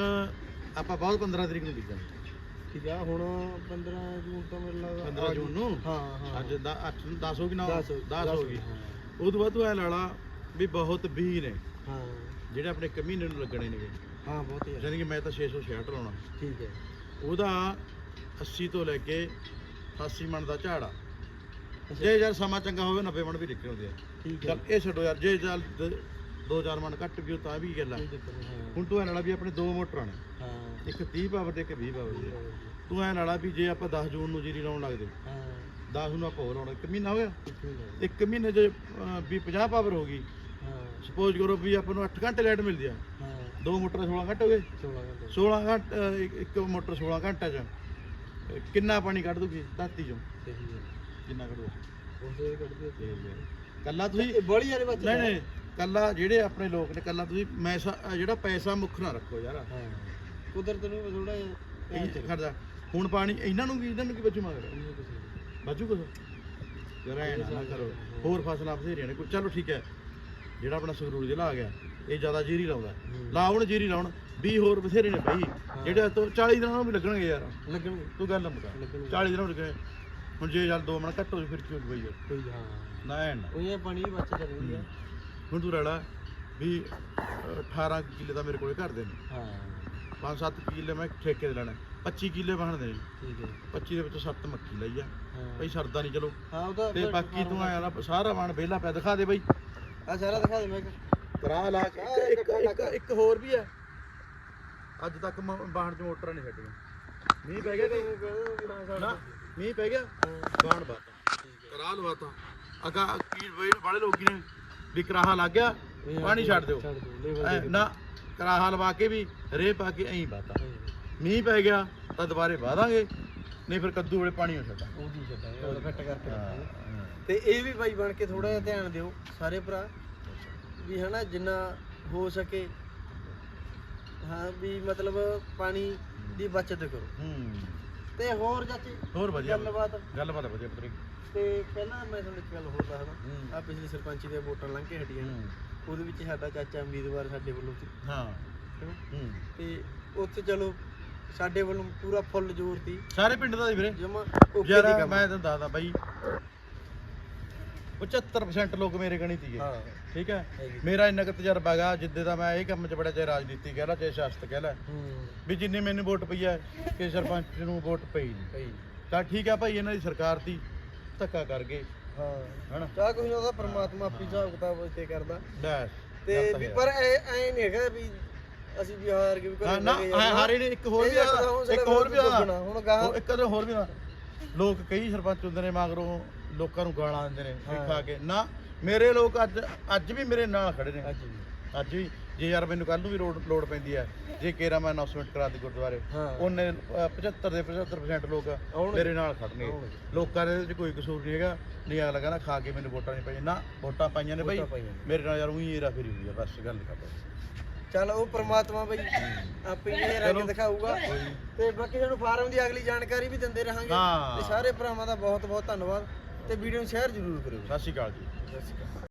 ਆਪਾਂ ਬਹੁਤ 15 ਤਰੀਕ ਨੂੰ ਬੀਜਾਂਗੇ। ਠੀਕ ਆ ਹੁਣ 15 ਜੂਨ ਤੋਂ ਮੇਰੇ ਲੱਗਦਾ 15 ਜੂਨ ਨੂੰ? ਹਾਂ ਹਾਂ। ਅੱਜ 8 10 ਹੋ ਗਈ ਨਾ? 10 10 ਹੋ ਗਈ। ਉਹ ਤੋਂ ਬਾਅਦ ਤੂੰ ਐ ਲਾਲਾ ਵੀ ਬਹੁਤ ਬੀ ਨੇ ਹਾਂ। ਜਿਹੜੇ ਆਪਣੇ ਇੱਕ ਮਹੀਨੇ ਨੂੰ ਲੱਗਣੇ ਨੇਗੇ। ਹਾਂ ਬਹੁਤ ਹੀ ਆ। ਯਾਨੀ ਕਿ ਮੈਂ ਤਾਂ 666 ਲਾਉਣਾ। ਠੀਕ ਹੈ। ਉਹਦਾ 80 ਤੋਂ ਲੈ ਕੇ 88 ਮਣ ਦਾ ਝਾੜ ਆ। ਜੇ ਯਾਰ ਸਮਾਂ ਚੰਗਾ ਹੋਵੇ 90 ਮਣ ਵੀ ਨਿਕਲ ਆਉਂਦੇ ਆ। ਠੀਕ ਹੈ। ਚੱਲ ਇਹ ਛੱਡੋ ਯਾਰ ਜੇ ਚੱਲ 2-4 ਮਣ ਘੱਟ ਵੀ ਤਾਂ ਵੀ ਗੱਲ ਆ। ਹੁਣ ਤੂੰ ਐ ਲਾਲਾ ਵੀ ਆਪਣੇ ਦੋ ਮੋਟਰਾਂ ਨੇ। ਹਾਂ। ਇੱਕ 30 ਪਾਵਰ ਤੇ ਇੱਕ 20 ਪਾਵਰ ਦੀ। ਤੂੰ ਐ ਲਾਲਾ ਵੀ ਜੇ ਆਪਾਂ 10 ਜੂਨ ਨੂੰ ਜੀਰੀ ਲਾਉਣ ਲੱਗਦੇ। ਹਾਂ। 10 ਨੂੰ ਆਪਾਂ ਹੋਰ ਲਾਉਣਾ ਇੱਕ ਮਹੀਨਾ ਹੋ ਗਿਆ ਇੱਕ ਮਹੀਨੇ ਅਹ, ਵੀ 50 ਪਾਵਰ ਹੋ ਗਈ। ਹਾਂ। ਸਪੋਜ਼ ਕਰੋ ਵੀ ਆਪਾਂ ਨੂੰ 8 ਘੰਟੇ ਲਾਈਟ ਮਿਲਦੀ ਆ। ਹਾਂ। ਦੋ ਮੋਟਰ 16 ਘੰਟੇ ਹੋ ਗਏ? 16 ਘੰਟੇ। 16 ਘੰਟੇ ਇੱਕ- ਮੋਟਰ 16 ਘੰਟੇ 'ਚ। ਕਿੰਨਾ ਪਾਣੀ ਕੱਢ ਦੂਗੀ? ਧਰਤੀ 'ਚੋਂ। ਸਹੀ ਹੈ ਕਿੰਨਾ ਕੱਢੂ ਉਹ ਤੇ ਕੱਢਦੇ ਕੱਲਾ ਤੁਸੀਂ ਬੜੀ ਵਾਲੇ ਬੱਚੇ ਨਹੀਂ ਨਹੀਂ ਕੱਲਾ ਜਿਹੜੇ ਆਪਣੇ ਲੋਕ ਨੇ ਕੱਲਾ ਤੁਸੀਂ ਮੈਸਾ ਜਿਹੜਾ ਪੈਸਾ ਮੁੱਖ ਨਾ ਰੱਖੋ ਯਾਰ। ਹਾਂ। ਕੁਦਰਤ ਨੂੰ ਥੋੜਾ ਜਿਹਾ ਇਹ ਖੜਦਾ ਹੁਣ ਪਾਣੀ ਇਹਨਾਂ ਨੂੰ ਕੀ ਇਹਨਾਂ ਨੂੰ ਕੀ ਬਚੂ ਮਗਰ ਬਚੂ ਕੁਛ? ਜਰਾ ਨਾ ਕਰੋ। ਹੋਰ ਫਸਲਾਂ ਬਥੇਰੀਆਂ ਨੇ। ਕੋਈ ਚਲੋ ਠੀਕ ਹੈ। ਜਿਹੜਾ ਆਪਣਾ ਸੰਗਰੂਰ ਜ਼ਿਲ੍ਹਾ ਆ ਗਿਆ ਇਹ ਜ਼ਿਆਦਾ ਜੀਰੀ ਲਾਉਂਦਾ ਲਾਉਣ ਜੀਰੀ ਲਾਉਣ 20 ਹੋਰ ਬਥੇਰੇ ਨੇ ਭਾਈ ਜਿਹੜੇ ਤੋਂ 40 ਦਿਨਾਂ ਨੂੰ ਵੀ ਲੱਗਣਗੇ ਯਾਰ। ਲੱਗਣਗੇ। ਤੂੰ ਗੱਲ ਮੁਕਾ। ਲੱਗਣਗੇ। 40 ਦਿਨਾਂ ਨੂੰ ਲੱਗਣੇ ਹੁਣ ਜੇ ਯਾਰ 2 ਮਿੰਟ ਘੱਟ ਹੋ ਜਾਏ ਫਿਰ ਕੀ ਹੋ ਬਈ ਯਾਰ? ਕੋਈ ਹਾਂ। ਨਾ ਐ ਨਾ। ਉਹ ਇਹ ਪਾਣੀ ਵੀ ਬਚ ਜਾਂਦੀ ਆ। ਹੁਣ ਤੂੰ ਰੜਾ ਵੀ ਅਹ, 18 ਕਿੱਲੇ ਦਾ ਮੇਰੇ ਕੋਲੇ ਘਰ ਦੇ ਨੇ। ਹਾਂ। 5-7 ਕਿੱਲੇ ਮੈਂ ਠੇਕੇ ਤੇ ਲੈਣਾ। 25 ਕਿੱਲੇ ਵਾਹਣ ਦੇ ਨੇ। ਠੀਕ ਹੈ। 25 ਦੇ ਵਿੱਚੋਂ 7 ਮੱਕੀ ਲਈ ਆ। ਹਾਂ। ਬਈ ਸਰਦਾ ਨਹੀਂ ਚਲੋ। ਹਾਂ ਉਹਦਾ ਤੇ ਬਾਕੀ ਤੂੰ ਆਇਆ ਨਾ ਸਾਰਾ ਵਾਣ ਵਿਹਲਾ ਪਿਆ ਦਿਖਾ ਦੇ ਬਈ। ਆ ਸਾਰਾ ਦਿਖਾ ਦੇ ਮੈਂ। ਕਿਹਾ। ਕਰਾ ਲਾ ਕੇ। ਇੱਕ ਇੱਕ ਇੱਕ ਇੱਕ ਹੋਰ ਵੀ ਆ। ਅੱਜ ਤੱਕ ਬਾਹਣ ਚ ਮੋਟਰਾਂ ਨਹੀਂ ਛੱਡੀਆਂ। ਮੀਂਹ ਪੈ ਗਿਆ ਕਿ ਤੈਨੂੰ ਕਹਿੰਦਾ ਵੀ ਹਾਂ ਸਾਡਾ ਨਾ? ਮੀਂਹ ਪੈ ਗਿਆ? ਬਾਹਣ ਬਾਤਾ। ਕਰਾ ਲਵਾਤਾ ਅਗਾ ਕੀ ਬਈ ਬੜੇ ਲੋਕੀ ਨੇ ਵੀ ਕਰਾਹਾ ਲੱਗ ਗਿਆ। ਪਾਣੀ ਛੱਡ ਦਿਓ। ਛੱਡ ਦਿਓ ਲੈਵਲ ਐ, ਨਾ ਕਰਾਹਾ ਲਵਾ ਕੇ ਵੀ ਰੇ ਪਾ ਕੇ ਐਂ ਬਾਤਾ। ਮੀਂਹ ਪੈ ਗਿਆ ਤਾਂ ਦੁਬਾਰੇ ਵਾਦਾਂਗੇ ਨਹੀਂ ਫਿਰ ਕੱਦੂ ਵੇਲੇ ਪਾਣੀ ਹੋ ਉਹ ਫਿੱਟ ਕਰਕੇ ਤੇ ਇਹ ਵੀ ਬਾਈ ਬਣ ਕੇ ਥੋੜਾ ਜਿਹਾ ਧਿਆਨ ਦਿਓ ਸਾਰੇ ਭਰਾ। ਵੀ ਹਨਾ ਜਿੰਨਾ ਹੋ ਸਕੇ। ਹਾਂ ਵੀ ਮਤਲਬ ਪਾਣੀ ਦੀ ਬਚਤ ਕਰੋ। ਹੂੰ। ਤੇ ਹੋਰ ਚਾਚੀ ਹੋਰ ਵਧੀਆ। ਗੱਲਬਾਤ? ਗੱਲਬਾਤ ਵਧੀਆ ਪੁੱਤਰੀ। ਤੇ ਪਹਿਲਾਂ ਮੈਂ ਤੁਹਾਨੂੰ ਇੱਕ ਗੱਲ ਹੋਰ ਦੱਸਦਾ। ਆ ਪਿਛਲੀ ਸਰਪੰਚੀ ਦੀਆਂ ਵੋਟਾਂ ਲੰਘ ਕੇ ਹਟੀਆਂ ਨੇ। ਉਹਦੇ ਵਿੱਚ ਸਾਡਾ ਚਾਚਾ ਉਮੀਦਵਾਰ ਸਾਡੇ ਵੱਲੋਂ ਸੀ। ਹਾਂ। ਹੂੰ। ਤੇ ਉੱਥੇ ਚਲੋ ਸਾਡੇ ਵੱਲੋਂ ਪੂਰਾ ਫੁੱਲ ਜ਼ੋਰ ਸੀ ਸਾਰੇ ਪਿੰਡ ਦਾ ਹੀ ਵੀਰੇ। ਜਮਾ ਓਕੇ ਦੀ ਮੈਂ ਤੁਹਾਨੂੰ ਦੱਸਦਾ ਬਾਈ 75% ਲੋਕ ਮੇਰੇ ਗਣੀ ਹਾਂ। ਠੀਕ ਹੈ? ਹੈਗੀ। ਮੇਰਾ ਇੰਨਾ ਕੁ ਤਜਰਬਾ ਹੈਗਾ ਜਿੱਦੇ ਦਾ ਮੈਂ ਇਹ ਕੰਮ 'ਚ ਬੜਾ ਚਾਹੇ ਰਾਜਨੀਤੀ ਕਹਿ ਲਾ ਚਾਹੇ ਸਿਆਸਤ ਕਹਿ ਲੈ। ਹੂੰ। ਵੀ ਜਿੰਨੀ ਮੈਨੂੰ ਵੋਟ ਪਈ ਹੈ ਕਿ ਸਰਪੰਚ ਨੂੰ ਵੋਟ ਪਈ ਨਹੀਂ ਸਹੀ ਤਾਂ ਠੀਕ ਹੈ ਭਾਈ ਇਹਨਾਂ ਦੀ ਸਰਕਾਰ ਦੀ ਧੱਕਾ ਕਰ ਗਏ। ਹਾਂ। ਹਨਾ? ਚਾਹ ਕੋਈ ਉਹਦਾ ਪਰਮਾਤਮਾ ਆਪੀ ਹਿਸਾਬ ਕਿਤਾਬ ਕਰਦਾ। ਡੈਸ਼ ਤੇ ਵੀ ਪਰ ਐ ਐ ਨਹੀਂ ਹੈਗਾ ਵੀ ਅਸੀਂ ਵੀ ਹਾਰ ਕੇ ਵੀ ਘਰੇ ਨਾ ਹਾਰੇ ਨੇ ਇੱਕ ਹੋਰ ਵੀ ਇਹ ਇੱਕ ਤਾਂ ਹੋਰ ਵੀ ਆਦਾ ਦੁੱਗਣਾ, ਹੁਣ ਗਾਹਾਂ ਉਹ ਇੱਕ ਅਦੇ ਹੋਰ ਵੀ ਆਦਾ ਲੋਕ ਕਈ ਸਰਪੰਚ ਹੁੰਦੇ ਨੇ ਮਗਰੋਂ ਲੋਕਾਂ ਨੂੰ ਗਾਲਾਂ ਦਿੰਦੇ ਨੇ ਵੀ ਖਾ ਕੇ। ਨਾ ਮੇਰੇ ਲੋਕ ਅੱਜ ਅੱਜ ਵੀ ਮੇਰੇ ਨਾਲ ਖੜੇ ਨੇ। ਅੱਜ ਵੀ। ਜੇ ਯਾਰ ਮੈਨੂੰ ਕੱਲ ਨੂੰ ਵੀ ਰੋਡ ਲੋਡ ਪੈਂਦੀ ਹੈ ਜੇ ਕੇਰਾ ਮੈਂ ਅਨਾਉਂਸਮੈਂਟ ਕਰਾ ਦੇ ਗੁਰਦੁਆਰੇ ਉਹਨੇ 75 ਦੇ 75% ਲੋਕ ਮੇਰੇ ਨਾਲ ਖੜਨੇ ਲੋਕਾਂ ਦੇ ਵਿੱਚ ਕੋਈ ਕਸੂਰ ਨਹੀਂ ਹੈਗਾ ਨਹੀਂ ਅਗਲਾ ਕਹਿੰਦਾ ਖਾ ਕੇ ਮੈਨੂੰ ਵੋਟਾਂ ਨਹੀਂ ਪਾਈਆਂ। ਨਾ ਵੋਟਾਂ ਪਾਈਆਂ ਨੇ ਬਈ। ਮੇਰੇ ਨਾਲ ਯਾਰ ਉਹੀ ਏਰਾ ਫੇਰੀ ਹੋਈ ਆ ਬਸ ਗੱਲ ਖਤਮ। ਚੱਲ ਉਹ ਪ੍ਰਮਾਤਮਾ ਬਈ ਆਪੇ ਹੀ ਰੰਗ ਦਿਖਾਊਗਾ। ਤੇ ਬਾਕੀ ਸਾਨੂੰ ਫਾਰਮ ਦੀ ਅਗਲੀ ਜਾਣਕਾਰੀ ਵੀ ਦਿੰਦੇ ਰਹਾਂਗੇ। ਤੇ ਸਾਰੇ ਭਰਾਵਾਂ ਦਾ ਬਹੁਤ ਬਹੁਤ ਧੰਨਵਾਦ। ਤੇ ਵੀਡੀਓ ਨੂੰ ਸ਼ੇਅਰ ਜ਼ਰੂਰ ਕਰਿਓ। ਸਤਿ ਸ਼੍ਰੀ ਅਕਾਲ ਜੀ। ਸਤਿ ਸ਼੍ਰੀ ਅਕਾਲ।